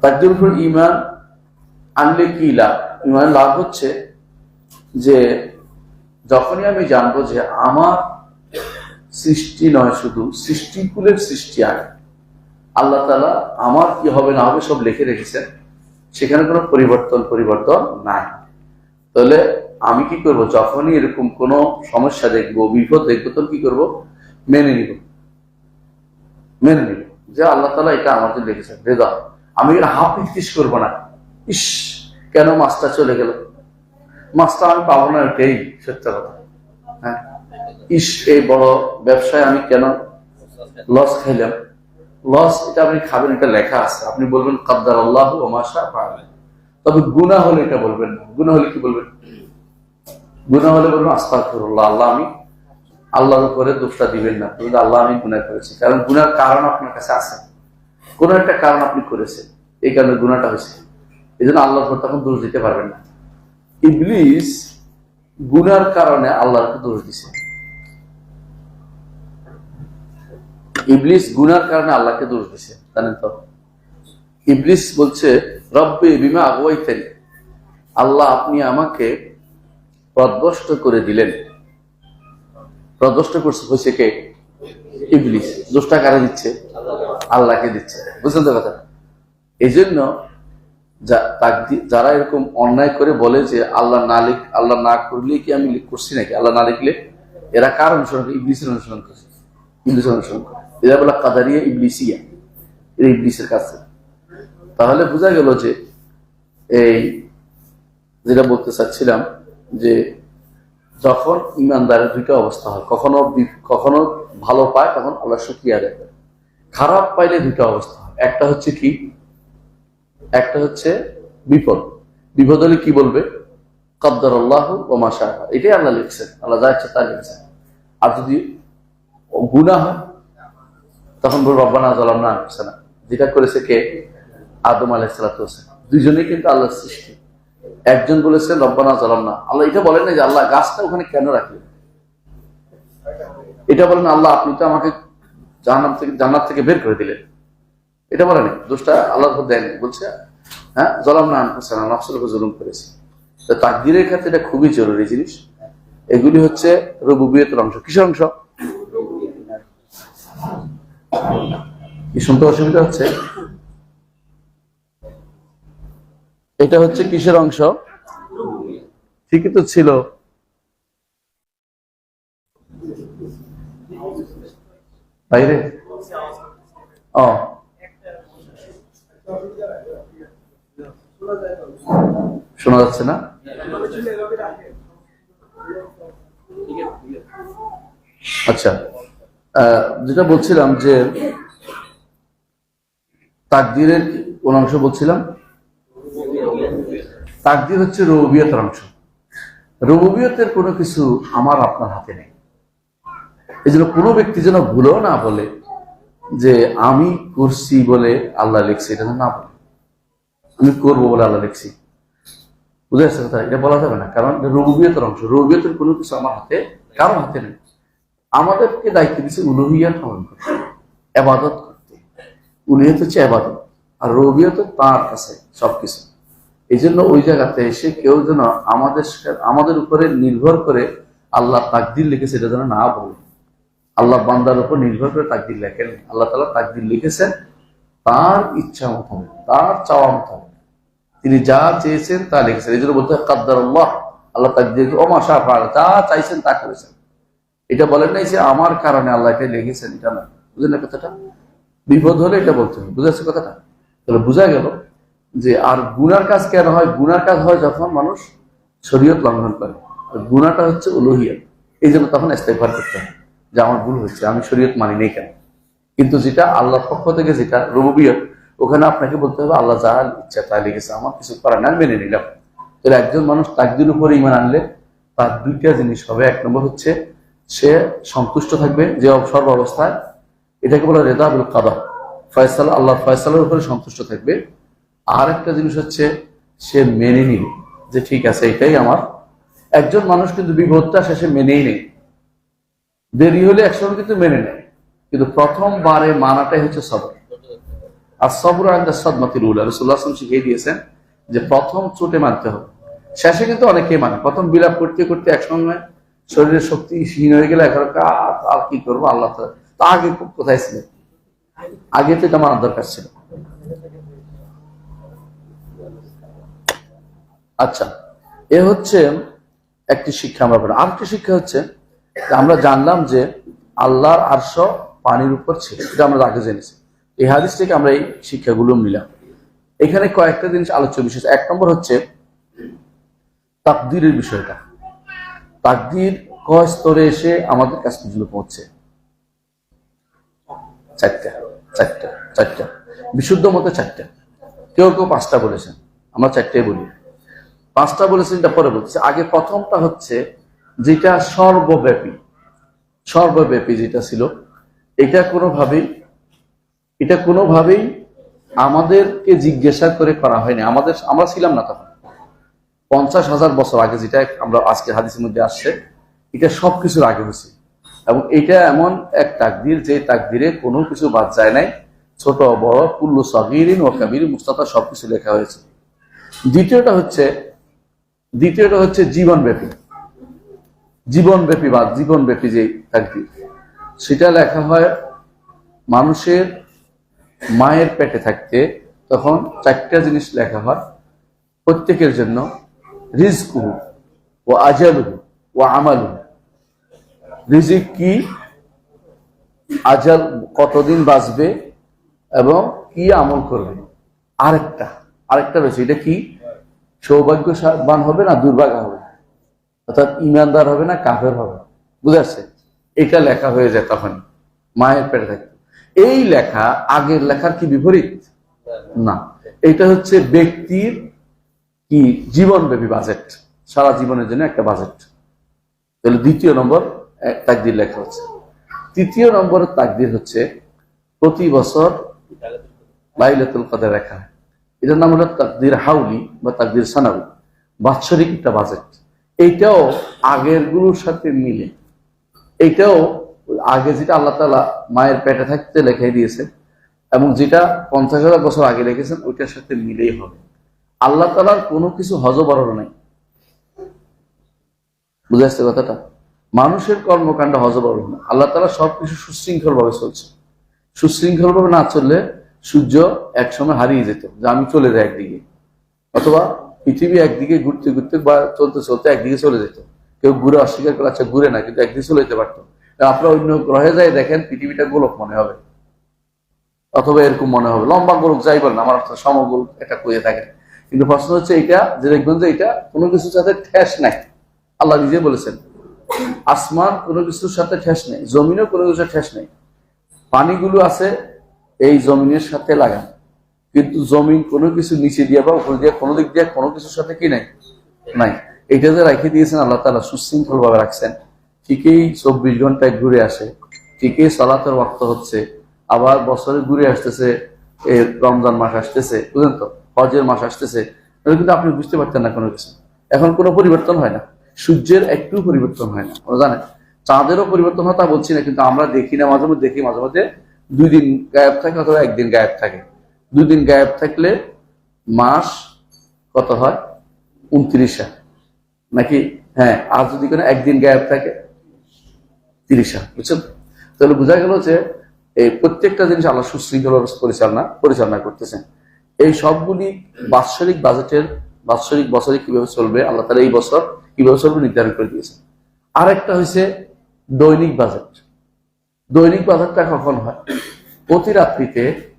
তাকদির ইমান আনলে কি লাভ? ইমান লাভ হচ্ছে যে যখনই আমি জানব যে আমার সৃষ্টি নয় শুধু সৃষ্টিকুলের সৃষ্টি আগে। আল্লাহ তালা আমার কি হবে না হবে সব লিখে রেখেছেন। সেখানে কোনো পরিবর্তন পরিবর্তন নাই। তাহলে আমি কি করব? যখনই এরকম কোনো সমস্যা দেখব, বিপদ দেখব, তখন কি করব? মেনে নিব। মেনে নিব যে আল্লাহ তালা এটা জন্য লিখেছেন। রেদা। আমি হাফ ইফতিস করব না। ইস, কেন মাছটা চলে গেল? মাছটা আমি পাবো না এটাই সত্য কথা। হ্যাঁ? ইস, এই বড় ব্যবসায় আমি কেন লস খাইলাম লস এটা আপনি খাবেন এটা লেখা আছে। আপনি বলবেন কাদ্দার আল্লাহ ও মাসা পাবেন তবে গুণা হলে এটা বলবেন না। গুণা হলে কি বলবেন? গুণা হলে বলবেন আস্তা আস্তাগফিরুল্লাহ, আল্লাহ আমি আল্লাহর উপরে দোষটা দিবেন না। আল্লাহ আমি গুণা করেছি। কারণ গুনার কারণ আপনার কাছে আছে। কোন একটা কারণ আপনি করেছেন। এই কারণে গুণাটা হয়েছে। এই জন্য আল্লাহর তখন দোষ দিতে পারবেন না। ইবলিস গুনার কারণে আল্লাহকে দোষ দিছে। ইবলিস গুনার কারণে আল্লাহকে দোষ দিছে, জানেন তো? ইবলিস বলছে, রব্বে বিমা আগুয়াইতেন আল্লাহ আপনি আমাকে পদভষ্ট করে দিলেন। পদভষ্ট করছে হয়েছে কে? ইবলিস। দোষটা কারে দিচ্ছে? আল্লাহকে দিচ্ছে। বুঝলেন তো কথা? এই জন্য যা- তাকদি- যারা এরকম অন্যায় করে বলে যে আল্লাহ না লিখ, আল্লাহ না করলে কি আমি করছি নাকি? আল্লাহ না লিখলে এরা কার অনুসরণ করে? ইবলিসের অনুসরণ করছে ইবলিসের অনুসরণ করে। এরা বলে কাদারিয়া ইবলিসিয়া। এরা ইবলিসের কাছে। তাহলে বোঝা গেল যে এই যেটা বলতে চাচ্ছিলাম যে যখন ইমানদারের দুইটা অবস্থা হয়, কখনো কখনো ভালো পায়, তখন আল্লাহ শুক্রিয়া করে। খারাপ পাইলে দুইটা অবস্থা হয়। একটা হচ্ছে কি একটা হচ্ছে বিপদ। বিপদ হলে কি বলবে? কদ্দর আল্লাহ ও মাসা এটাই আল্লাহ লিখছেন। আল্লাহ যা ইচ্ছা তা লিখছেন। আর যদি গুণা হয়, তখন বলব, রব্বানা জলাম না হচ্ছে না যেটা করেছে কে? আদম আলাইসালাম দুইজনেই কিন্তু আল্লাহর সৃষ্টি। একজন বলেছেন রব্বানা জলাম না আল্লাহ এটা বলেন না যে আল্লাহ গাছটা ওখানে কেন রাখলেন? এটা বলেন, আল্লাহ আপনি তো আমাকে জাহান্নাম থেকে জান্নাত থেকে বের করে দিলেন। এটা বলে নেই। দোষটা আল্লাহর উপর দেয়নি বলছে হ্যাঁ জলাম না আনফুসানা, নফসের উপর জুলুম করেছি। তো তাকদিরের ক্ষেত্রে এটা খুবই জরুরি জিনিস। এগুলি হচ্ছে রবুবিয়তের অংশ। কিসের অংশ? কি শুনতে অসুবিধা হচ্ছে? এটা হচ্ছে কিসের অংশ? ঠিকই তো ছিল। বাইরে? শোনা যাচ্ছে না? আচ্ছা যেটা বলছিলাম যে তাকদিরের কোন অংশ বলছিলাম, তাকদির হচ্ছে রবিয়তের অংশ রবিয়তের কোনো কিছু আমার আপনার হাতে নেই। এই জন্য কোনো ব্যক্তি যেন ভুলেও না বলে যে আমি করছি বলে আল্লাহ লিখছি, এটা না বলে। আমি করব বলে আল্লাহ লিখছি। বুঝে আসছে কথা? এটা বলা যাবে না। কারণ রবিয়তের অংশ। রবিয়তের কোনো কিছু আমার হাতে কারও হাতে নেই। আমাদেরকে দায়িত্ব দিচ্ছে উলুহিয়াত পালন করতে, এবাদত করতে। উলুহিয়ত হচ্ছে এবাদত। আর রবিয়ত তার কাছে সবকিছু। এই জন্য ওই জায়গাতে এসে কেউ যেন আমাদের আমাদের উপরে নির্ভর করে আল্লাহ তাকদির লিখেছে, এটা যেন না বলে। আল্লাহ বান্দার উপর নির্ভর করে তাকদির লেখেন। আল্লাহ তালা তাকদির লিখেছেন, তার ইচ্ছা মোতাবেক তার চাওয়া মোতাবেক তিনি যা চেয়েছেন তা লিখেছেন। এই জন্য বলতে কাদ্দার আল্লাহ আল্লাহ মাসা ফাল যা চাইছেন তা করেছেন। এটা বলেন নাই যে আমার কারণে আল্লাহ এটা লিখেছেন, এটা না বুঝলেন কথাটা? বিপদ হলে এটা বলতে হবে। বুঝে যাচ্ছে কথাটা? তাহলে বোঝা গেল যে আর গুনার কাজ কেন হয়? গুনার কাজ হয় যখন মানুষ শরীয়ত লঙ্ঘন করে। আর হচ্ছে উলুহিয়ত। এই জন্য তখন ইস্তেফার করতে হয়। যে আমার ভুল হচ্ছে আমি শরীয়ত মানি নেই কেন? কিন্তু যেটা আল্লাহর পক্ষ থেকে যেটা রুবিয়ত ওখানে আপনাকে বলতে হবে, আল্লাহ যা ইচ্ছা তা লিখেছে, আমার কিছু করার না মেনে নিলাম। তাহলে একজন মানুষ তাকদির উপরে ইমান আনলে তার দুইটা জিনিস হবে। এক নম্বর হচ্ছে, সে সন্তুষ্ট থাকবে যে সর্ব অবস্থায় এটাকে বলা রেদাবুল কাদা, ফয়সালা আল্লাহ ফয়সালের উপরে সন্তুষ্ট থাকবে। আর একটা জিনিস হচ্ছে, সে মেনে নিবে যে ঠিক আছে, এটাই আমার। একজন মানুষ কিন্তু বিপদটা শেষে মেনেই নেই। দেরি হলে একসময় কিন্তু মেনে নেয়। কিন্তু প্রথমবারে মানাটাই হচ্ছে সবর। আর সবর আন্দা সদমাতির উল্লাহ রসুল্লাহ শিখিয়ে দিয়েছেন যে প্রথম চোটে মানতে হবে। শেষে কিন্তু অনেকেই মানে প্রথম বিলাপ করতে করতে একসঙ্গে শরীরের শক্তি হীন হয়ে গেলে এখন আর আর কি করব? আল্লাহ তা আগে কোথায় ছিল? আগে তো এটা মানার দরকার ছিল। আচ্ছা এ হচ্ছে একটি শিক্ষা আমরা পেলাম আরেকটি শিক্ষা হচ্ছে আমরা জানলাম যে আল্লাহর আরশ পানির উপর ছিল। এটা আমরা আগে জেনেছি। এই হাদিস থেকে আমরা এই শিক্ষাগুলো নিলাম। এখানে কয়েকটা জিনিস আলোচ্য বিষয় এক নম্বর হচ্ছে তাকদিরের বিষয়টা। তাকদির কয় স্তরে এসে আমাদের কাছ পর্যন্ত পৌঁছে? চারটা চারটা চারটা। বিশুদ্ধ মতে চারটা। কেউ কেউ পাঁচটা বলেছেন। আমরা চারটাই বলি। পাঁচটা বলেছেন, এটা পরে বলছি। আগে প্রথমটা হচ্ছে যেটা সর্বব্যাপী সর্বব্যাপী যেটা ছিল, এটা কোনোভাবেই এটা কোনোভাবেই আমাদেরকে জিজ্ঞাসা করে করা হয়নি। আমাদের, আমরা ছিলাম না তখন। পঞ্চাশ হাজার বছর আগে যেটা আমরা আজকে হাদিসের মধ্যে আসছে, এটা সব কিছুর আগে হয়েছে। এবং এটা এমন এক তাকদির, যে তাকদিরে কোনো কিছু বাদ যায় নাই। ছোট, বড়, কুল্লু সগিরিন ও কাবির মুস্তাতা সবকিছু লেখা হয়েছে। দ্বিতীয়টা হচ্ছে দ্বিতীয়টা হচ্ছে জীবনব্যাপী। জীবনব্যাপী বা জীবনব্যাপী যে তাকদির, সেটা লেখা হয় মানুষের মায়ের পেটে থাকতে তখন চারটা জিনিস লেখা হয়। প্রত্যেকের জন্য রিজকুহু ও আজালুহু ও আমালুহু। রিজিক কি? আজাল কতদিন বাঁচবে এবং কি আমল করবে? আরেকটা আরেকটা রয়েছে। এটা কি? সৌভাগ্যবান হবে না দুর্ভাগ্য হবে? অর্থাৎ ইমানদার হবে না, কাফের হবে। বুঝাচ্ছে এটা লেখা হয়ে যায় তখন, মায়ের পেটে থাকে এই লেখা আগের লেখার কি বিপরীত? না। এটা হচ্ছে ব্যক্তির কি জীবনব্যাপী বাজেট সারা জীবনের জন্য একটা বাজেট তাহলে দ্বিতীয় নম্বর তাকদির লেখা হচ্ছে। তৃতীয় নম্বরের তাকদির হচ্ছে, প্রতি বছর লাইলাতুল কদর লেখা এটার নাম হলো তাকদির হাউলি বা তাকদির সানাবি বাৎসরিক একটা বাজেট এইটাও আগেরগুলোর সাথে মিলে। এইটাও আগে যেটা আল্লাহ তালা মায়ের পেটে থাকতে লেখাই দিয়েছে এবং যেটা পঞ্চাশ হাজার বছর আগে লিখেছেন ওইটার সাথে মিলেই হবে। আল্লাহ তালার কোনো কিছু হজবরণ নেই। বুঝে আসছে কথাটা? মানুষের কর্মকাণ্ড হজবরণ না। আল্লাহ তালা সবকিছু সুশৃঙ্খল ভাবে চলছে। সুশৃঙ্খল ভাবে না চললে সূর্য একসময় হারিয়ে যেত, যে আমি চলে যাই একদিকে। অথবা পৃথিবী একদিকে ঘুরতে ঘুরতে বা চলতে চলতে একদিকে চলে যেত। কেউ ঘুরে অস্বীকার করে আচ্ছা ঘুরে না, কিন্তু একদিকে চলে যেতে পারতো। আপনার অন্য গ্রহে যাই দেখেন, পৃথিবীটা গোলক মনে হবে। অথবা এরকম মনে হবে। লম্বা গোলক যাই বলেন, আমার অর্থ সমগোল এটা করে থাকে। কিন্তু প্রশ্ন হচ্ছে এটা যে দেখবেন যে এটা কোনো কিছুর সাথে ঠেস নাই। আল্লাহ নিজে বলেছেন, আসমান কোনো কিছুর সাথে ঠেস নেই, জমিনও কোনো কিছুর ঠেস নেই। পানিগুলো আছে, এই জমিনের সাথে লাগানো। কিন্তু জমিন কোনো কিছু নিচে দিয়ে বা উপর দিয়ে, কোনো দিক দিয়ে কোনো কিছুর সাথে কি নাই? নাই। এটা যে রেখে দিয়েছেন, আল্লাহ তালা সুশৃঙ্খল ভাবে রাখছেন। ঠিকই চব্বিশ ঘন্টায় ঘুরে আসে, ঠিকই সলাতের রক্ত হচ্ছে, আবার বছরে ঘুরে আসতেছে রমজান মাস আসতেছে, বুঝলেন তো? হজের মাস আসতেছে। কিন্তু আপনি বুঝতে পারতেন না কোনো কিছু। এখন কোনো পরিবর্তন হয় না। সূর্যের একটু পরিবর্তন হয় না। ওরা জানেন, চাঁদেরও পরিবর্তন হয় তা বলছি না, কিন্তু আমরা দেখি না, মাঝে মধ্যে দেখি, মাঝে মধ্যে দুই দিন গায়েব থাকে অথবা একদিন গায়েব থাকে। দুই দিন গায়েব থাকলে মাস কত হয়? উনত্রিশা। নাকি? হ্যাঁ আর যদি কোনো একদিন গায়েব থাকে, তিরিশা, বুঝছেন? তাহলে বোঝা গেল যে এই প্রত্যেকটা জিনিস আল্লাহ সুশৃঙ্খল পরিচালনা পরিচালনা করতেছেন। এই সবগুলি বাৎসরিক বাজেটের, বাৎসরিক বছরে কীভাবে চলবে, আল্লাহ তালা এই বছর কীভাবে চলবে নির্ধারণ করে দিয়েছেন। আরেকটা হয়েছে দৈনিক বাজেট। দৈনিক বাজেটটা কখন হয়? প্রতি রাত্রিতে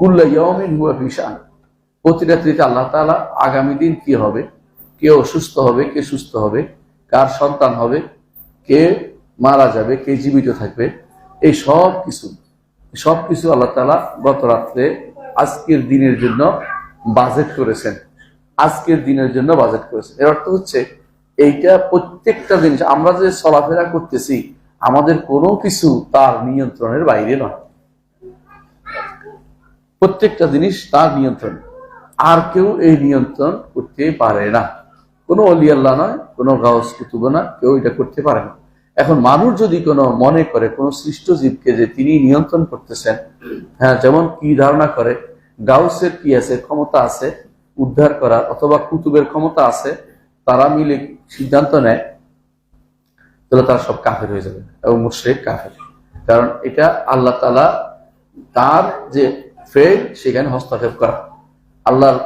কুল্লা ইয়মিন হুয়া ভিসান প্রতি রাত্রিতে আল্লাহ তালা আগামী দিন কি হবে? কে অসুস্থ হবে? কে সুস্থ হবে? কার সন্তান হবে? কে মারা যাবে? কে জীবিত থাকবে? এই সব কিছু সব কিছু আল্লাহ তালা গত রাত্রে আজকের দিনের জন্য বাজেট করেছেন। আজকের দিনের জন্য বাজেট করেছেন। এর অর্থ হচ্ছে এইটা প্রত্যেকটা জিনিস, আমরা যে চলাফেরা করতেছি, আমাদের কোনো কিছু তার নিয়ন্ত্রণের বাইরে নয়। প্রত্যেকটা জিনিস তার নিয়ন্ত্রণ। আর কেউ এই নিয়ন্ত্রণ করতে পারে না। কোনো অলি আল্লাহ নয়, কোনো গাউস কুতুব না, কেউ এটা করতে পারে না। এখন মানুষ যদি কোনো মনে করে, কোনো সৃষ্ট জীবকে যে তিনি নিয়ন্ত্রণ করতেছেন হ্যাঁ যেমন কি ধারণা করে, গাউসের কি আছে, ক্ষমতা আছে, উদ্ধার করার অথবা কুতুবের ক্ষমতা আছে, তারা মিলে সিদ্ধান্ত নেয়, তাহলে তারা সব কাফের হয়ে যাবে এবং মুশ্রেক কাফের। কারণ এটা আল্লাহ তালা তার যে ফেল সেখানে হস্তক্ষেপ করা। আল্লাহর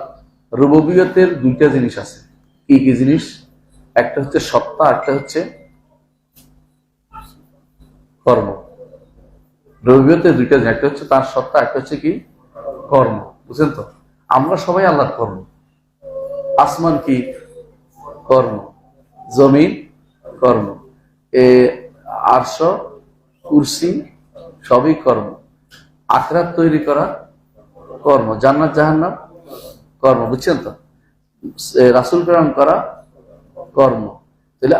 রুববিয়তের দুইটা জিনিস আছে। কি কি জিনিস? একটা হচ্ছে সত্তা একটা হচ্ছে কর্ম। রবিয়তের দুইটা জিনিস, একটা হচ্ছে তার সত্তা, একটা হচ্ছে কি? কর্ম। বুঝছেন তো? আমরা সবাই আল্লাহর কর্ম। আসমান কি? কর্ম। জমিন কর্ম। এ, আরশ, কুরসি সবই কর্ম। আখরাত তৈরি করা কর্ম, জান্নাত, জাহান্নাম, কর্ম, বুঝছেন তো? রাসুল প্রেরণ করা কর্ম। তাহলে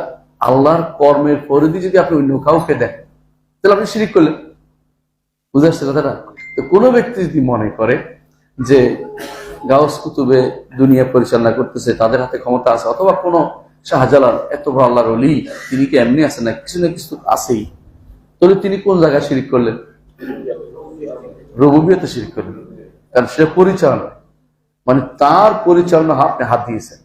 আল্লাহর কর্মের পরিধি যদি আপনি অন্য কাউকে দেন, তাহলে আপনি শিরিক করলেন। বুঝে আসছে কথাটা? তো কোনো ব্যক্তি যদি মনে করে যে গাউস কুতুবে দুনিয়া পরিচালনা করতেছে, তাদের হাতে ক্ষমতা আছে, অথবা কোনো শাহজালাল এত বড় আল্লাহর অলি তিনি কি এমনি আছে না? কিছু না কিছু আছেই। তাহলে তিনি কোন জায়গায় শিরিক করলেন? রবুবিয়তে শিরিক করলেন। কারণ সে পরিচালনা মানে তার পরিচালনা আপনি হাত দিয়েছেন।